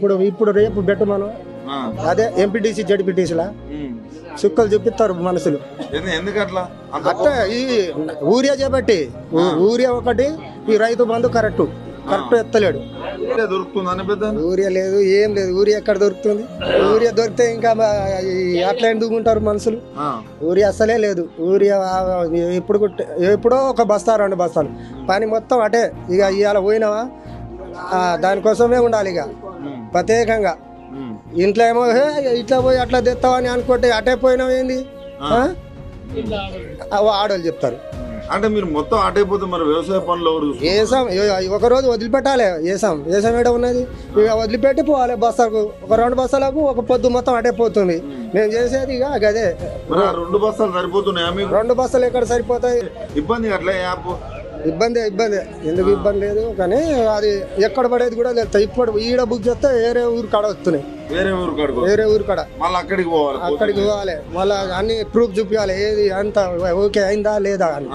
ఇప్పుడు ఇప్పుడు రేపు పెట్టమను ఆ. అదే ఎంపీటీసీ జడ్పీటీసీలా ఉమ్. సుక్కలు చూపిస్తారు మనుషులు ఎందు- ఎందుకు అట్లా? ఈ ఊరియా చేపట్టి ఊరియా ఒకటి ఈ రైతు బంధు కరెక్ట్. కరెక్ట్ ఎత్తలేడు. ఊరియా లేదు ఏం లేదు. ఊరియా ఎక్కడ దొరుకుతుంది? ఊరియా దొరికితే ఇంకా అట్లా ఎందుకు ఉంటారు మనుషులు. ఊరియా అసలే లేదు. ఊరియా ఆ- ఎప్పుడు ఒక బస్తా రెండు బస్తాలు. పని మొత్తం అటే. ఇక ఇవాళ పోయినావా? దానికోసమే ఉండాలి ఇక. ప్రత్యేకంగా. ఇంట్లో ఏమో "హే, ఇట్లా పోయి అట్లా తెస్తావని అనుకుంటే అటే పోయినావు ఏంది? ఆడోళ్ళు చెప్తారు. అంటే మీరు మొత్తం అటైపోతే మరి వ్యవసాయ పనులు ఎవరు చూసుకుంటారు? ఏసాం ఏ- ఒక రోజు వదిలిపెట్టాలి ఏసాం ఏసాం ఏడ ఉన్నది? ఇక వదిలిపెట్టి పోవాలి బస్తాలకు ఒక రెండు బస్తాలకు ఒక పొద్దు మొత్తం అటే పోతుంది. మేము. చేసేది ఇక ఆ రెండు బస్తాలు సరిపోతున్నాయా రెండు బస్తాలు ఎక్కడ సరిపోతాయి? ఇబ్బంది అట్లా యాప్? ఇబ్బంది ఇబ్బంది. ఎందుకు ఇబ్బంది లేదు? కానీ అది ఎక్కడ పడేది కూడా లేదు. ఇప్పుడు ఈడ బుక్ చేస్తే వేరే ఊరు కాడ వస్తున్నాయి. వేరే ఊరు కడుకో వేరే ఊరు కాడ. మళ్ళీ అక్కడికి పోవాలి అక్కడికి పోవాలి. మళ్ళీ అన్ని ప్రూఫ్ చూపించాలి ఏది అంత ఓకే అయిందా లేదా అని.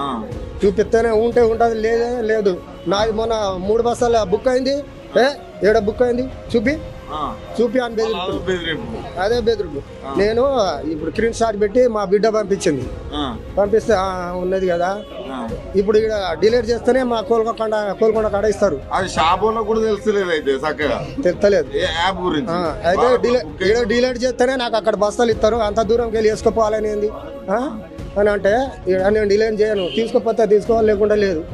చూపిస్తేనే ఉంటే ఉంటుంది లేదే లేదు. నాది మొన్న మూడు బస్సాల బుక్ అయింది. ఏ ఏడ బుక్ అయింది? చూపి. చూపి అని బెదిరి అదో బెదిరింపు. అదే బెదిరింపు నేను ఇప్పుడు స్క్రీన్ షాట్ పెట్టి మా బిడ్డ పంపించింది. పంపిస్తే "ఆ, ఉన్నది కదా. ఇప్పుడు ఇక్కడ డిలీట్ చేస్తేనే మా కోల్కొండ కోల్కొండ కాడ ఇస్తారు. అది షాపులో కూడా తెలుస్తలేదు అయితే చక్కగా. తెలుస్తలేదు యాప్ గురించి? అయితే డిలే ఈడ డిలీట్ చేస్తేనే నాకు అక్కడ బస్తాలు ఇస్తారు. అంత దూరంకి వెళ్ళి వేసుకోపోవాలని ఏంది? ఆ? అని అంటే నేను డిలీట్ చేయను. తీసుకోపోతే తీసుకోవాలి లేకుండా లేదు.